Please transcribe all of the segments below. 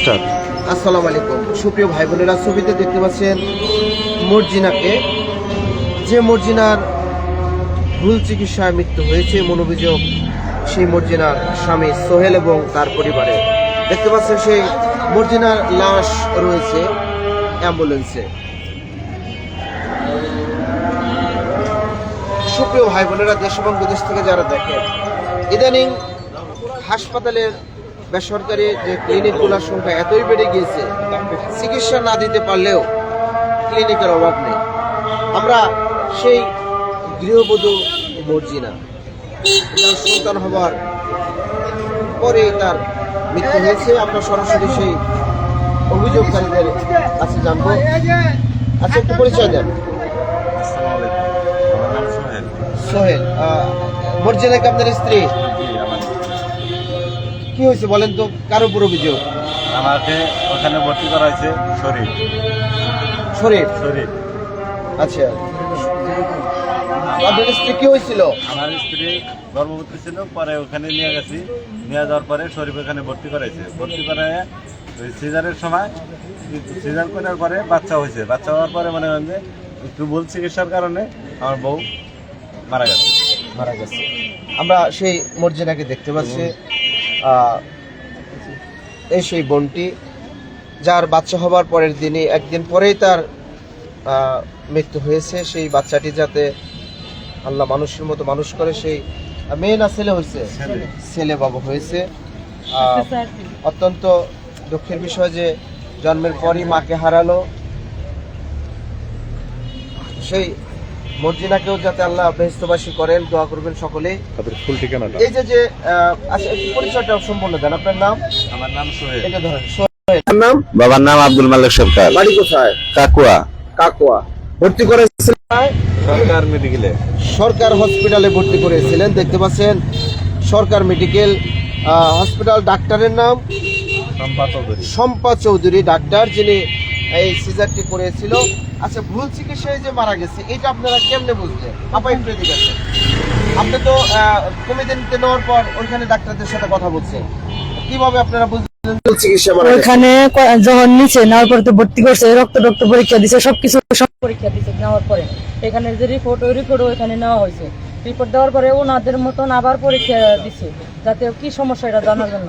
Start আসসালামু আলাইকুম। সুপ্রিয় ভাই বোনেরা, ছবিতে দেখতে পাচ্ছেন মর্জিনাকে। যে মর্জিনার ভুল চিকিৎসায় মৃত্যু হয়েছে এমন অভিযোগ সেই মর্জিনার স্বামী সোহেল এবং তার পরিবারে। দেখতে পাচ্ছেন সেই মর্জিনার লাশ রয়েছে অ্যাম্বুলেন্সে। সুপ্রিয় ভাই বোনেরা, দেশ এবং বিদেশ থেকে যারা দেখেন, ইদানিং হাসপাতালের বেসরকারি যে ক্লিনিকগুলোর সংখ্যা এতই বেড়ে গিয়েছে চিকিৎসা না দিতে পারলেও ক্লিনিকের অভাব নেই। আমরা সেই গৃহবধূ মর্জিনা তার সন্তান হবার পরেই তার মৃত্যু হয়েছে। আমরা সরাসরি সেই অভিযোগকারীদের কাছে জানব। আচ্ছা একটু পরিচয় দেন। সোহেল। সোহেল আহ, মর্জিনা কি আপনার স্ত্রী? কি হয়েছে বলেন তো? কার উপর অভিযোগ? আমাকে ওখানে ভর্তি করা হয়েছে শরীর শরীর শরীর আচ্ছা। আপনার স্ত্রী কি হয়েছিল? আমার স্ত্রী গর্ভবতী ছিল পরে ওখানে নিয়ে গেছি। নিয়ে যাওয়ার পরে শরীফ ওখানে ভর্তি করাইছে। ভর্তি করায় সিজারের সময় সিজার করার পরে বাচ্চা হয়েছে। বাচ্চা হওয়ার পরে মনে হয় যে একটু ভুল চিকিৎসার কারণে আমার বউ মারা গেছে। মারা গেছে। আমরা সেই মর্জিনাকে দেখতে পাচ্ছি। এই সেই বোনটি যার বাচ্চা হবার পরের দিনই একদিন পরেই তার মৃত্যু হয়েছে। সেই বাচ্চাটি যাতে আল্লাহ মানুষের মতো মানুষ করে সেই মেয়ে না ছেলে হয়েছে? ছেলে। ছেলে বাবু হয়েছে। অত্যন্ত দুঃখের বিষয় যে জন্মের পরই মাকে হারালো। সেই মর্জিনাকেও যাতে আল্লাহ বেহস্তবাসী করেন দোয়া করবেন সকলেই। তাদের ফুল ঠিকানাটা? এই যে যে আচ্ছা পরিচয়টা সম্পূর্ণ দেন। আপনার নাম? আমার নাম সোহেল। এটা ধরেন সোহেল। নাম? বাবার নাম আব্দুল মালিক সরকার। বাড়ি কোথায়? কাকুয়া। কাকুয়া। ভর্তি করেছিলেন? সরকার মেডিকেলে সরকার হসপিটালে ভর্তি করেছিলেন দেখতে পাচ্ছেন? সরকার মেডিকেল আহ, হসপিটাল ডাক্তারের নাম? সম্পাদ চৌধুরী। শম্পা চৌধুরী ডাক্তার যিনি এই সিজারটি করেছিল। আচ্ছা ভুল চিকিৎসায় যে মারা গেছে, এটা আপনারা কেমনে বুঝলেন? আপা একটু আসেন। আপনি তো কমিটিতে নেওয়ার পর ওইখানে ডাক্তারদের সাথে কথা বলছেন। কীভাবে আপনারা বুঝলেন ওইখানে যখন নিচে নেওয়ার পরে তো ভর্তি করছে রক্ত রক্ত পরীক্ষা দিছে, সবকিছু সব পরীক্ষা দিছে নেওয়ার পরে। এখানে যে রিপোর্ট ওই রিপোর্টও এখানে নেওয়া হয়েছে। রিপোর্ট দেওয়ার পরে ওনাদের মতন আবার পরীক্ষা দিছে, যাতে কি সমস্যা এটা জানার জন্য।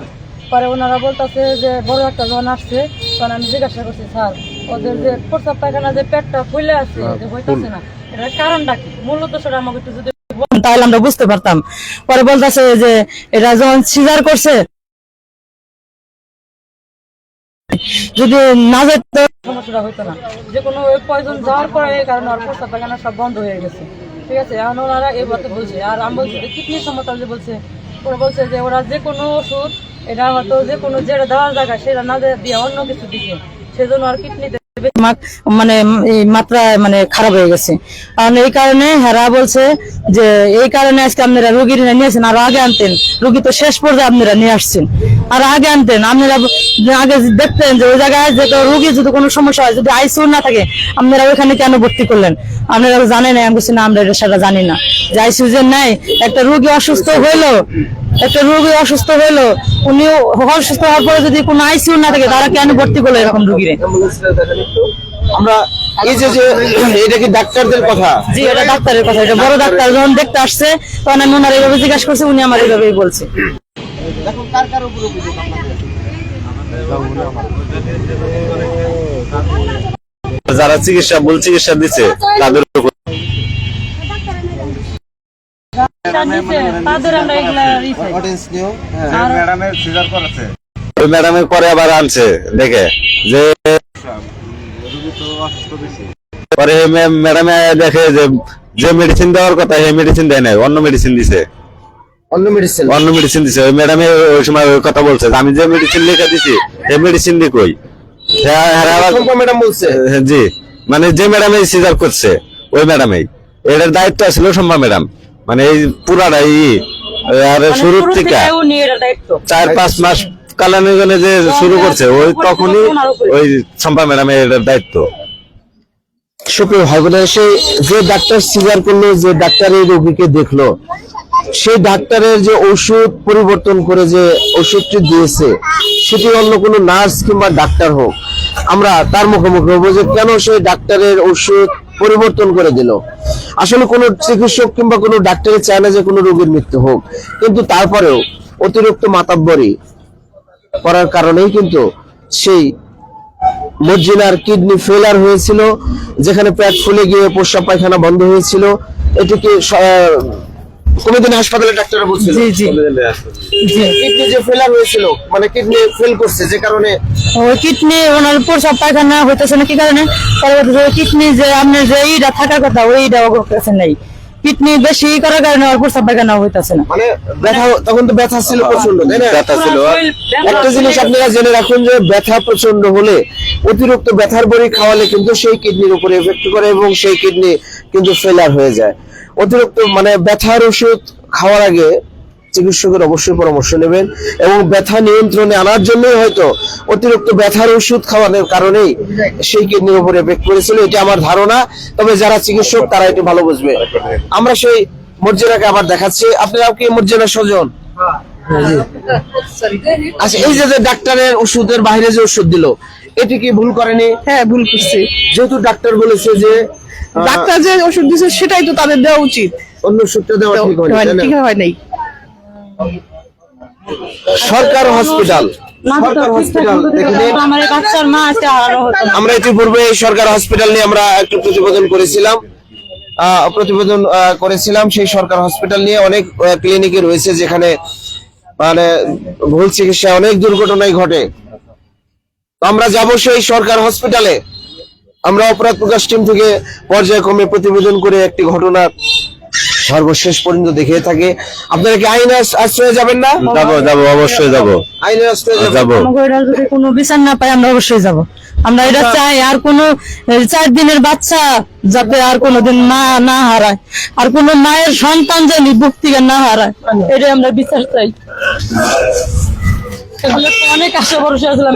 পরে ওনারা বলতেছে যে, বড় একটা যখন আসছে, তখন আমি জিজ্ঞাসা করছি, স্যার ওদের যে প্রস্তাব পায়খানা যে পেটটা ফুলে আছে যে হইতাছে না এটার কারণটা কি? মূলত সেটা আমাকে একটু যদি তাহলে আমরা বুঝতে পারতাম। পরে বলতেছে যে এটা যখন সিজার করছে যদি না যেত সমস্যাটা হইতো না। যে কোনো পয়জন যাওয়ার পরে এই কারণে ওর প্রস্তাব পায়খানা সব বন্ধ হয়ে গেছে। ঠিক আছে? এখন ওনারা এই কথা বলছে। আর আমি বলছি যে কিডনি সমস্যা যে বলছে ওরা বলছে যে ওরা যে কোনো ওষুধ এটা হয়তো যে কোনো যেটা দেওয়ার জায়গা সেটা না দিয়ে অন্য কিছু দিছে। মানে মাত্রা মানে খারাপ হয়ে গেছে। কারণ এই কারণে হেরা বলছে যে, এই কারণে আজকে আপনারা রুগীর নিয়েছেন, আর আগে আনতেন। রুগী তো শেষ পর্যায়ে আপনারা নিয়ে আসছেন। আর আগে আনতেন, আপনারা আগে দেখতেন যে ওই জায়গায় যে রুগী যদি কোনো সমস্যা হয়, যদি আইসিউ না থাকে, আপনারা ওইখানে কেন ভর্তি করলেন? আপনারা জানেন আমি বলছি না, আমরা এটা সেটা জানি না। যে আইসিউ যে নাই একটা রুগী অসুস্থ হইল একটা রোগী অসুস্থ হইল উনি অসুস্থ হওয়ার পরে যদি কোনো আইসিউ না থাকে তারা কেন ভর্তি করল এরকম রুগীরে? আমরা এই যে যে এটা কি ডাক্তারদের কথা? জি এটা ডাক্তারের কথা এটা বড় ডাক্তার যখন দেখতে আসছে তখন আমি ওনার এইভাবে জিজ্ঞাসা করছি উনি আমার এইভাবেই বলছে। এখন কার কার উপর অভিযোগ যারা চিকিৎসা ভুল চিকিৎসা দিচ্ছে তাদের উপর তাদের আমরা এগুলা অডিয়েন্স নিও হ্যাঁ ম্যাডামের ওই পরে আবার আনছে দেখে যে পরে ম্যাডামে দেখে যে যে মেডিসিন দেওয়ার কথা সেই মেডিসিন দেয় নাই অন্য মেডিসিন দিছে। অন্য মেডিসিন অন্য মেডিসিন দিছে। ওই ম্যাডামে ওই সময় ওই কথা বলছে যে আমি যে মেডিসিন লিখে দিছি সেই মেডিসিন দিয়ে কই? হ্যাঁ হ্যাঁ ম্যাডাম বলছে। জি। মানে যে ম্যাডামে সিজার করছে ওই ম্যাডামই। এটার দায়িত্ব ছিল সম্ভা ম্যাডাম। মানে এই পুরাটাই ই, আর শুরুর থেকে চার পাঁচ মাস কালানুগনে যে শুরু করছে ওই তখনই ওই সম্পা ম্যাডামের এটার দায়িত্ব। সুপ্রিয় ভাই বোনেরা সেই যে ডাক্তার সিজার করল যে ডাক্তার এই রোগীকে দেখল সেই ডাক্তারের যে ওষুধ পরিবর্তন করে যে ওষুধটি দিয়েছে সেটি অন্য কোনো নার্স কিংবা ডাক্তার হোক আমরা তার মুখোমুখি হব যে কেন সেই ডাক্তারের ওষুধ পরিবর্তন করে দিল। আসলে কোনো চিকিৎসক কিংবা কোনো ডাক্তারের চায় না যে কোনো রোগীর মৃত্যু হোক। কিন্তু তারপরেও অতিরিক্ত মাতাব্বরি করার কারণেই কিন্তু সেই মর্জিনার কিডনি ফেলার হয়েছিল, যেখানে পেট ফুলে গিয়ে প্রস্রাব পায়খানা বন্ধ হয়েছিল। এটিকে কমিদিন হাসপাতালে ডাক্তাররা বলছিল জি জি। জি। কিডনি যে ফেলার হয়েছিল মানে কিডনি ফেল করছে যে কারণে ওই কিডনি ওনার প্রসাব পায়খানা হইতেছে না কি কারণে? পরবর্তীতে কিডনি যে আপনার যে ইটা থাকার কথা ওইটা কাছে নেই। কিডনি বেশি করার কারণে ওর প্রসাব পায়খানা হইতেছে না। মানে ব্যথা তখন তো ব্যথা ছিল প্রচণ্ড তাই না? ব্যথা ছিল। একটা জিনিস আপনারা জেনে রাখুন যে ব্যথা প্রচণ্ড হলে অতিরিক্ত ব্যথার বড়ি খাওয়ালে কিন্তু সেই কিডনির উপরে এফেক্ট করে এবং সেই কিডনি কিন্তু ফেলার হয়ে যায়। অতিরিক্ত মানে ব্যথার ওষুধ খাওয়ার আগে চিকিৎসকের অবশ্যই পরামর্শ নেবেন এবং ব্যথা নিয়ন্ত্রণে আনার জন্যই হয়তো অতিরিক্ত ব্যথার ওষুধ খাওয়ানোর কারণেই সেই কিডনির উপরে এফেক্ট করেছিল এটা আমার ধারণা। তবে যারা চিকিৎসক তারা একটু ভালো বুঝবে। আমরা সেই মর্জিনাকে আবার দেখাচ্ছি। আপনারাও কি মর্জিনা স্বজন? আচ্ছা এই যে যে ডাক্তারের ওষুধের বাইরে যে ওষুধ দিল এটি কি ভুল করেনি? হ্যাঁ ভুল করছে। যেহেতু ডাক্তার বলেছে যে ডাক্তার যে ওষুধ দিছে সেটাই তো তাদের দেওয়া উচিত। অন্য ওষুধটা দেওয়া ঠিক হয়নি ঠিক হয় নাই। সরকার হসপিটাল। আমার ইতিপূর্বে সরকার হসপিটাল নিয়ে আমরা একটু প্রতিবেদন করেছিলাম। আহ, প্রতিবেদন আহ, করেছিলাম সেই সরকার হসপিটাল নিয়ে অনেক ক্লিনিকে রয়েছে যেখানে মানে ভুল চিকিৎসা অনেক দুর্ঘটনাই ঘটে। তো আমরা যাব সেই সরকার হসপিটালে। আমরা অপরাধ প্রকাশ টিম থেকে পর্যায়ক্রমে প্রতিবেদন করে একটি ঘটনা সর্বশেষ পর্যন্ত দেখিয়ে থাকে। আপনারা কি আইন আশ্রয়ে যাবেন না? যাব যাব অবশ্যই যাব। আইনের আশ্রয়ে যাব। যদি কোনো বিচার না পাই আমরা অবশ্যই যাব। আমরা এটা চাই আর কোনো চার দিনের বাচ্চা যাতে আর কোনোদিন মা না হারায়। আর কোনো মায়ের সন্তান যেন বুক থেকে না হারায়। এটাই আমরা বিচার চাই। অনেক আশা ভরসা ছিলাম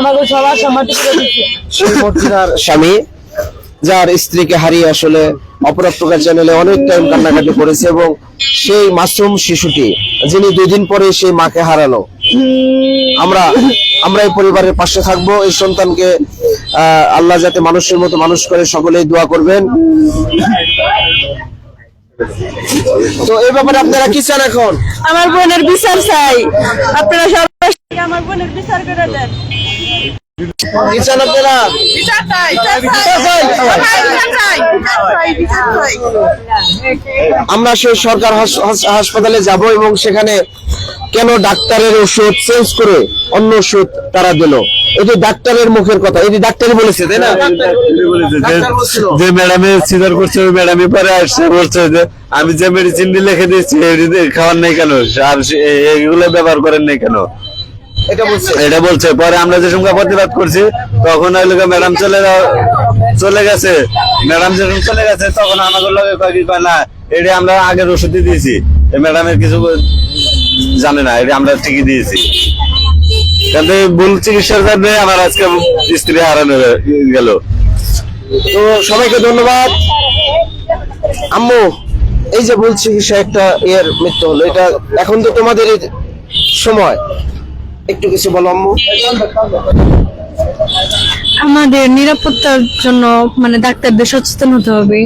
আমাকে সবার স্বামী, যার স্ত্রীকে হারিয়ে আসলে অপরাধ প্রকাশ চ্যানেলে অনেক টাইম কান্নাকাটি করেছে এবং সেই মাসুম শিশুটি, যিনি দুই দিন পরে সেই মাকে হারালো। আমরা আমরা এই পরিবারের পাশে থাকব। এই সন্তানকে আল্লাহ যাতে মানুষের মতো মানুষ করে সকলেই দোয়া করবেন। তো এই ব্যাপারে আপনারা কি চান এখন? আমার বোনের বিচার চাই। আপনারা সবাই আমার বোনের বিচার করে দেন। কি চান আপনারা? বিচার চাই আমরা সেই সরকার হাস- হাস- হাসপাতালে যাব এবং সেখানে কেন ডাক্তারের ওষুধ চেঞ্জ করে অন্য ওষুধ তারা দিল? এটি ডাক্তারের মুখের কথা এটি ডাক্তারই বলেছে তাই না। যে ম্যাডামে সিজার করছে ওই ম্যাডামই পরে আসছে বলছে যে আমি যে মেডিসিন লিখে দিচ্ছি এটি দিয়ে খাওয়ার নেই কেন? আর এগুলো ব্যবহার করেন নাই কেন? এটা বলছে। এটা বলছে। পরে আমরা যে সময় প্রতিবাদ করছি তখন ওই লোকে ম্যাডাম চলে চলে গেছে। ম্যাডাম যখন চলে গেছে তখন আমাদের লোকে কয় না এটা আমরা আগের ওষুধই দিয়েছি। ম্যাডামের কিছু জানে না এটা আমরা ঠিকই দিয়েছি। কিন্তু ভুল চিকিৎসার জন্য আমার আজকে স্ত্রী হারানো গেল। তো সবাইকে ধন্যবাদ। আম্মু এই যে ভুল চিকিৎসা একটা এর মৃত্যু হলো এটা এখন তো তোমাদের সময়। একটু কিছু বলো আম্মু। আমাদের নিরাপত্তার জন্য মানে ডাক্তারদের সচেতন হতে হবে।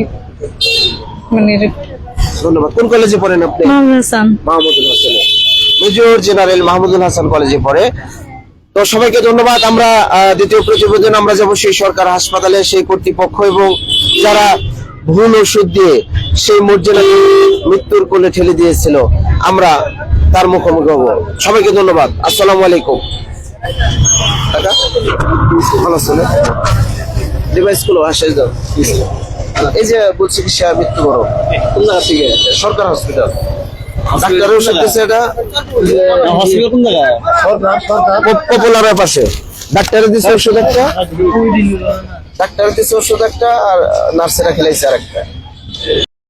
মানে ধন্যবাদ। কোন কলেজে পড়েন আপনি? মোহাম্মদ হাসান। মাহমুদুল হাসান। মেজর জেনারেল মাহমুদুল হাসান কলেজে পড়ে। তো সবাইকে ধন্যবাদ। আমরা দ্বিতীয় প্রতিবেদন আমরা যাব সেই সরকার হাসপাতালে সেই কর্তৃপক্ষ এবং যারা ভুল ওষুধ দিয়ে সেই মর্যাদা মৃত্যুর কোলে ঠেলে দিয়েছিল আমরা তার মুখোমুখি হব। সবাইকে ধন্যবাদ। আসসালামু আলাইকুম। ভালো আসে দাও। এই যে কোন জায়গা থেকে? সরকার হসপিটাল। পপুলারের পাশে। ডাক্তারের দিচ্ছে ওষুধ একটা। ডাক্তারের দিচ্ছে ওষুধ একটা আর নার্সেরা খেলাইছে আর একটা